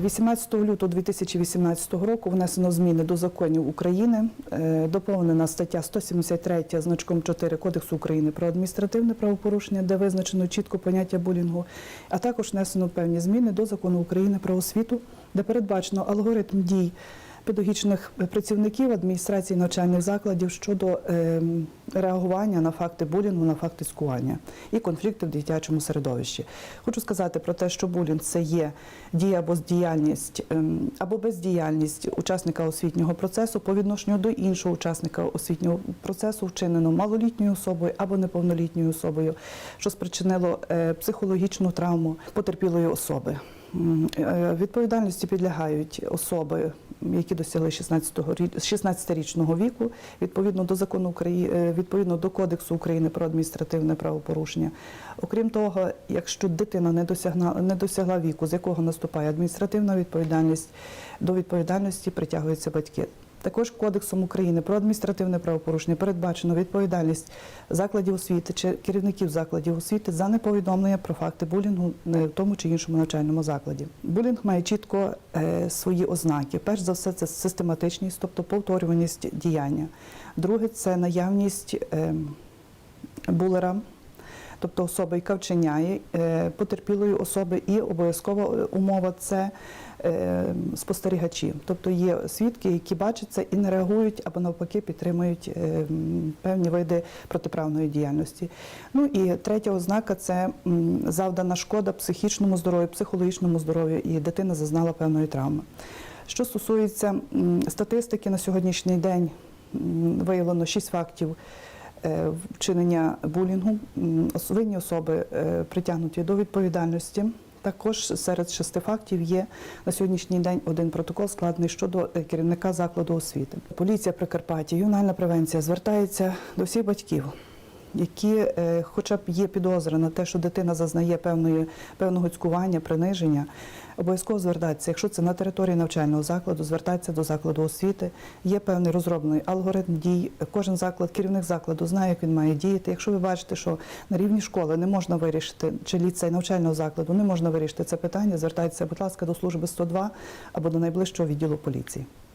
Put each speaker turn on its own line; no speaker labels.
18 лютого 2018 року внесено зміни до законів України. Е, Доповнена стаття 173 значком 4 Кодексу України про адміністративне правопорушення, де визначено чітко поняття булінгу, а також внесено певні зміни до закону України про освіту, де передбачено алгоритм дій педагогічних працівників адміністрації навчальних закладів щодо ем, реагування на факти булінгу, на факти скування і конфлікти в дитячому середовищі. Хочу сказати про те, що булінг це є дія або діяльність ем, або бездіяльність учасника освітнього процесу по відношенню до іншого учасника освітнього процесу, вчинено малолітньою особою або неповнолітньою особою, що спричинило е, психологічну травму потерпілої особи. Е, Відповідальності підлягають особи, які досягли 16-го рі- 16-річного віку, відповідно до закону України, відповідно до Кодексу України про адміністративне правопорушення. Окрім того, якщо дитина не досягла, не досягла віку, з якого наступає адміністративна відповідальність, до відповідальності притягуються батьки. Також Кодексом України про адміністративне правопорушення передбачено відповідальність закладів освіти чи керівників закладів освіти за неповідомлення про факти булінгу в тому чи іншому навчальному закладі. Булінг має чітко е, свої ознаки. Перш за все, це систематичність, тобто повторюваність діяння. Друге це наявність е, булера. Тобто особа, яка вчиняє е, потерпілої особи, і обов'язкова умова це е, спостерігачі. Тобто є свідки, які бачать це і не реагують або навпаки підтримують е, певні види протиправної діяльності. Ну і третя ознака це завдана шкода психічному здоров'ю, психологічному здоров'ю, і дитина зазнала певної травми. Що стосується статистики, на сьогоднішній день виявлено 6 фактів е, вчинення булінгу. Винні особи е, притягнуті до відповідальності. Також серед шести фактів є на сьогоднішній день один протокол складений щодо е, керівника закладу освіти. Поліція Прикарпаття, ювенальна превенція звертається до всіх батьків, які, е, хоча б є підозра на те, що дитина зазнає певної певного цькування, приниження, обов'язково звертатися. Якщо це на території навчального закладу, звертатися до закладу освіти. Є певний розроблений алгоритм дій. Кожен заклад, керівник закладу знає, як він має діяти. Якщо ви бачите, що на рівні школи не можна вирішити, чи ліцей навчального закладу не можна вирішити це питання, звертайтеся, будь ласка, до служби 102 або до найближчого відділу поліції.